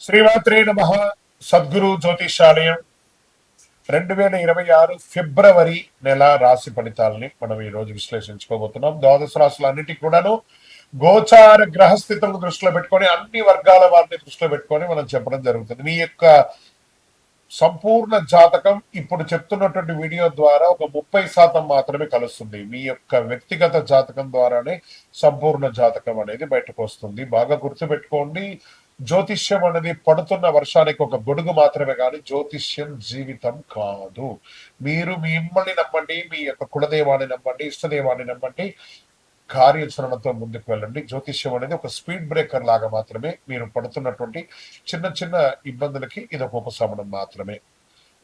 శ్రీమాత్రే నమ. సద్గురు జ్యోతిషాలయం. రెండు వేల ఇరవై ఆరు ఫిబ్రవరి నెల రాశి ఫలితాలని మనం ఈ రోజు విశ్లేషించుకోబోతున్నాం. ద్వాదశ రాశులన్నిటికీ కూడాను గోచార గ్రహస్థితులను దృష్టిలో పెట్టుకొని అన్ని వర్గాల వారిని దృష్టిలో పెట్టుకొని మనం చెప్పడం జరుగుతుంది. మీ యొక్క సంపూర్ణ జాతకం ఇప్పుడు చెప్తున్నటువంటి వీడియో ద్వారా ఒక ముప్పై శాతం మాత్రమే కలుస్తుంది. మీ యొక్క వ్యక్తిగత జాతకం ద్వారానే సంపూర్ణ జాతకం అనేది బయటకు వస్తుంది. బాగా గుర్తుపెట్టుకోండి. జ్యోతిష్యం అనేది పడుతున్న వర్షానికి ఒక గొడుగు మాత్రమే కానీ జ్యోతిష్యం జీవితం కాదు. మీరు మిమ్మల్ని నమ్మండి మీ యొక్క కులదేవాన్ని నమ్మండి ఇష్టదేవాన్ని నమ్మండి కార్యాచరణతో ముందుకు వెళ్ళండి. జ్యోతిష్యం అనేది ఒక స్పీడ్ బ్రేకర్ లాగా మాత్రమే మీరు పడుతున్నటువంటి చిన్న చిన్న ఇబ్బందులకి ఇది ఒక ఉపశమనం మాత్రమే.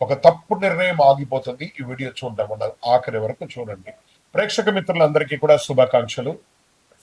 ఒక తప్పు నిర్ణయం ఆగిపోతుంది. ఈ వీడియో చూడడం వల్ల ఆఖరి వరకు చూడండి. ప్రేక్షక మిత్రులందరికీ కూడా శుభాకాంక్షలు.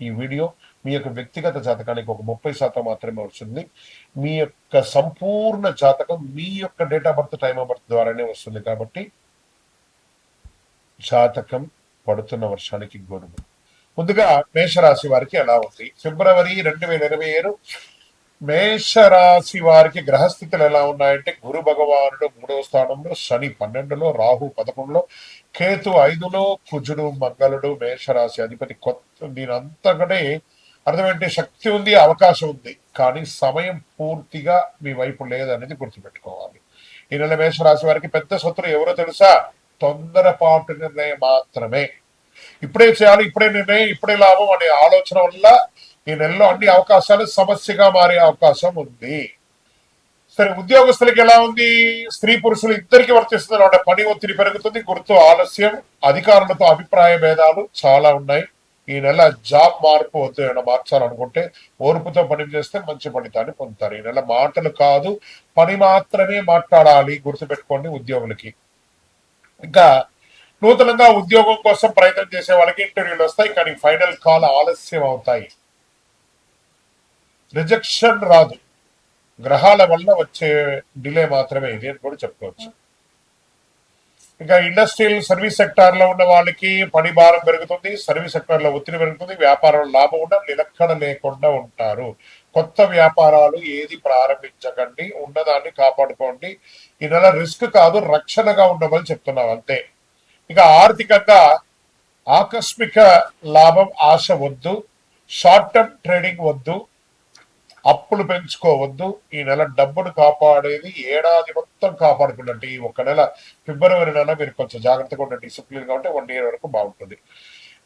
ఈ వీడియో మీ యొక్క వ్యక్తిగత జాతకానికి ఒక ముప్పై శాతం మాత్రమే వస్తుంది. మీ యొక్క సంపూర్ణ జాతకం మీ యొక్క date of birth time of birth ద్వారానే వస్తుంది కాబట్టి జాతకం పడుతున్న వర్షానికి గొడుగు ముందుగా మేషరాశి వారికి ఎలా ఉంది? ఫిబ్రవరి రెండు వేల ఇరవై ఏడు మేషరాశి వారికి గ్రహస్థితులు ఎలా ఉన్నాయంటే గురు భగవానుడు మూడవ స్థానంలో శని పన్నెండులో రాహు పదకొండులో కేతు ఐదులో కుజుడు మంగళుడు మేషరాశి అధిపతి కొత్త దీని అంతకంటే అర్థమంటే? శక్తి ఉంది అవకాశం ఉంది. కానీ సమయం పూర్తిగా మీ వైపు లేదనేది గుర్తుపెట్టుకోవాలి. ఈ నెల మేషరాశి వారికి పెద్ద శత్రువు ఎవరో తెలుసా? తొందరపాటు నిర్ణయం మాత్రమే. ఇప్పుడే చేయాలి ఇప్పుడే నిర్ణయం ఇప్పుడే లాభం అనే ఆలోచన వల్ల ఈ నెలలో అన్ని అవకాశాలు సమస్యగా మారే అవకాశం ఉంది. సరే ఉద్యోగస్తులకి ఎలా ఉంది? స్త్రీ పురుషులు ఇద్దరికి వర్తిస్తుంది అంటే పని ఒత్తిడి పెరుగుతుంది. గుర్తు ఆలస్యం అధికారులతో అభిప్రాయ భేదాలు చాలా ఉన్నాయి. ఈ నెల జాబ్ మార్పు వద్దు ఏమైనా మార్చాలనుకుంటే ఓర్పుతో పని చేస్తే మంచి ఫలితాన్ని పొందుతారు. ఈ నెల మాటలు కాదు పని మాత్రమే మాట్లాడాలి గుర్తుపెట్టుకోండి ఉద్యోగులకి. ఇంకా నూతనంగా ఉద్యోగం కోసం ప్రయత్నం చేసే వాళ్ళకి ఇంటర్వ్యూలు వస్తాయి కానీ ఫైనల్ కాల్ ఆలస్యం అవుతాయి. రిజెక్షన్ రాదు. గ్రహాల వల్ల వచ్చే డిలే మాత్రమే ఇది అని కూడా చెప్పుకోవచ్చు. ఇంకా ఇండస్ట్రియల్ సర్వీస్ సెక్టార్లో ఉన్న వాళ్ళకి పని భారం పెరుగుతుంది సర్వీస్ సెక్టార్లో ఒత్తిడి పెరుగుతుంది వ్యాపారంలో లాభం ఉన్న నిలక్కడ లేకుండా ఉంటారు. కొత్త వ్యాపారాలు ఏది ప్రారంభించకండి ఉన్నదాన్ని కాపాడుకోండి. ఈ నెల రిస్క్ కాదు రక్షణగా ఉండమని చెప్తున్నాం అంతే. ఇక ఆర్థికంగా ఆకస్మిక లాభం ఆశ వద్దు. షార్ట్ టర్మ్ ట్రేడింగ్ వద్దు. అప్పులు పెంచుకోవద్దు. ఈ నెల డబ్బును కాపాడేది ఏడాది మొత్తం కాపాడుకున్నట్టు ఈ ఒక నెల. ఫిబ్రవరి నెల మీరు కొంచెం జాగ్రత్తగా ఉండండి డిసిప్లిన్గా ఉంటే వన్ ఇయర్ వరకు బాగుంటుంది.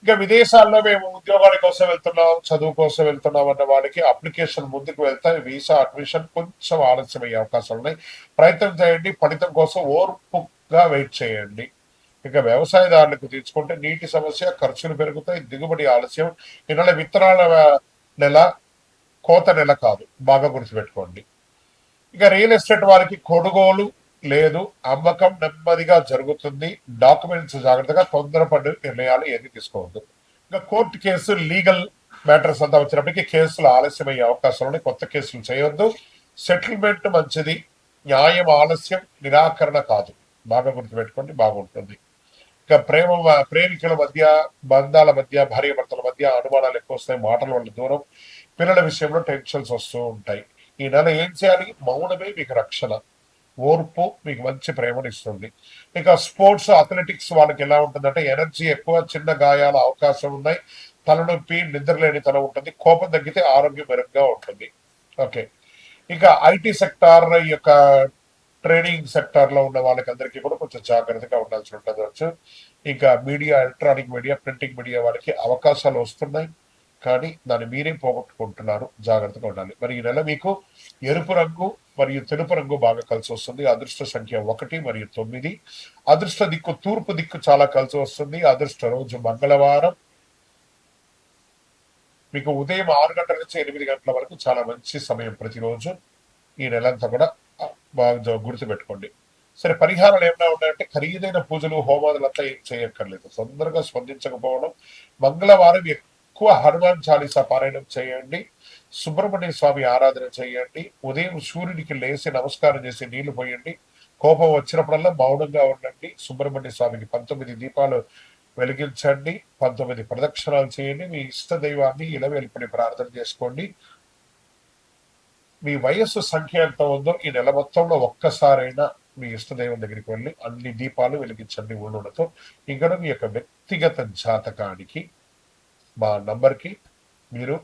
ఇంకా విదేశాల్లో మేము ఉద్యోగాల కోసం వెళ్తున్నాం చదువు కోసం వెళ్తున్నాం అన్న వాళ్ళకి అప్లికేషన్ ముందుకు వెళ్తే వీసా అడ్మిషన్ కొంచెం ఆలస్యం అయ్యే అవకాశాలు ఉన్నాయి. ప్రయత్నం చేయండి ఫలితం కోసం ఓర్పుగా వెయిట్ చేయండి. ఇక వ్యవసాయదారులకు తీసుకుంటే నీటి సమస్య ఖర్చులు పెరుగుతాయి దిగుబడి ఆలస్యం. ఈ నెల విత్తనాల నెల కోత నెల కాదు బాగా గుర్తుపెట్టుకోండి. ఇక రియల్ ఎస్టేట్ వారికి కొనుగోలు లేదు అమ్మకం నెమ్మదిగా జరుగుతుంది డాక్యుమెంట్స్ జాగ్రత్తగా తొందరపడి నిర్ణయాలు ఏది తీసుకోవద్దు. ఇంకా కోర్టు కేసు లీగల్ మ్యాటర్స్ అంతా వచ్చినప్పటికీ కేసులు ఆలస్యమయ్యే అవకాశాలు ఉన్నాయి కొత్త కేసులు చేయొద్దు. సెటిల్మెంట్ మంచిది న్యాయం ఆలస్యం నిరాకరణ కాదు. బాగా గుర్తుపెట్టుకోండి బాగుంటుంది. ఇక ప్రేమ ప్రేమికుల మధ్య బంధాల మధ్య భార్య భర్తల మధ్య అనుమానాలు ఎక్కువ వస్తాయి మాటల వల్ల దూరం. పిల్లల విషయంలో టెన్షన్స్ వస్తూ ఉంటాయి. ఈ నెల ఏం చేయాలి? మౌనమే మీకు రక్షణ. ఓర్పు మీకు మంచి ప్రేమనిస్తుంది. ఇక స్పోర్ట్స్ అథ్లెటిక్స్ వాళ్ళకి ఎలా ఉంటుందంటే ఎనర్జీ ఎక్కువ చిన్న గాయాల అవకాశం ఉన్నాయి. తలనొప్పి నిద్రలేని తల ఉంటుంది. కోపం తగ్గితే ఆరోగ్యపరంగా ఉంటుంది. ఓకే. ఇక ఐటీ సెక్టార్ యొక్క ట్రైనింగ్ సెక్టార్లో ఉన్న వాళ్ళకి అందరికీ కూడా కొంచెం జాగ్రత్తగా ఉండాల్సి ఉండవచ్చు ఇంకా media electronic media printing media వాళ్ళకి అవకాశాలు వస్తున్నాయి. కానీ దాన్ని మీరే పోగొట్టుకుంటున్నారు. జాగ్రత్తగా ఉండాలి. మరి ఈ నెల మీకు ఎరుపు రంగు మరియు తెలుపు రంగు బాగా కలిసి వస్తుంది. అదృష్ట సంఖ్య ఒకటి మరియు తొమ్మిది. అదృష్ట దిక్కు తూర్పు దిక్కు చాలా కలిసి వస్తుంది. అదృష్ట రోజు మంగళవారం. మీకు ఉదయం ఆరు గంటల నుంచి ఎనిమిది గంటల వరకు చాలా మంచి సమయం ప్రతిరోజు. ఈ నెలంతా కూడా బాగా గుర్తుపెట్టుకోండి. సరే పరిహారాలు ఏమైనా ఉన్నాయంటే ఖరీదైన పూజలు హోమాదులంతా ఏం చేయక్కర్లేదు. తొందరగా స్పందించకపోవడం. మంగళవారం ఎక్కువ హనుమాన్ చాలీసా పారాయణం చేయండి. సుబ్రహ్మణ్య స్వామి ఆరాధన చేయండి. ఉదయం సూర్యుడికి లేచి నమస్కారం చేసి నీళ్ళు పోయండి. కోపం వచ్చినప్పుడల్లా మౌనంగా ఉండండి. సుబ్రహ్మణ్య స్వామికి పంతొమ్మిది దీపాలు వెలిగించండి. పంతొమ్మిది ప్రదక్షిణాలు చేయండి. మీ ఇష్ట దైవాన్ని ఇలవెల్పని ప్రార్థన చేసుకోండి. మీ వయస్సు సంఖ్య ఎంత ఉందో ఈ నెల మొత్తంలో ఒక్కసారైనా మీ ఇష్టదైవం దగ్గరికి వెళ్ళి అన్ని దీపాలు వెలిగించండి ఊళ్ళతో ఇంకా మీ యొక్క వ్యక్తిగత జాతకానికి మా నంబర్కి మీరు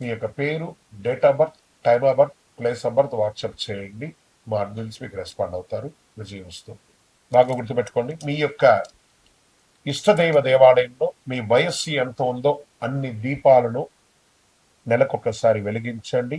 మీ యొక్క పేరు date of birth time of birth place of birth WhatsApp చేయండి. మా అడ్మిన్స్ మీకు రెస్పాండ్ అవుతారు. విజయం వస్తుంది. బాగా గుర్తుపెట్టుకోండి మీ యొక్క ఇష్టదైవ దేవాలయంలో మీ వయస్సు ఎంత ఉందో అన్ని దీపాలను నెలకొకసారి వెలిగించండి.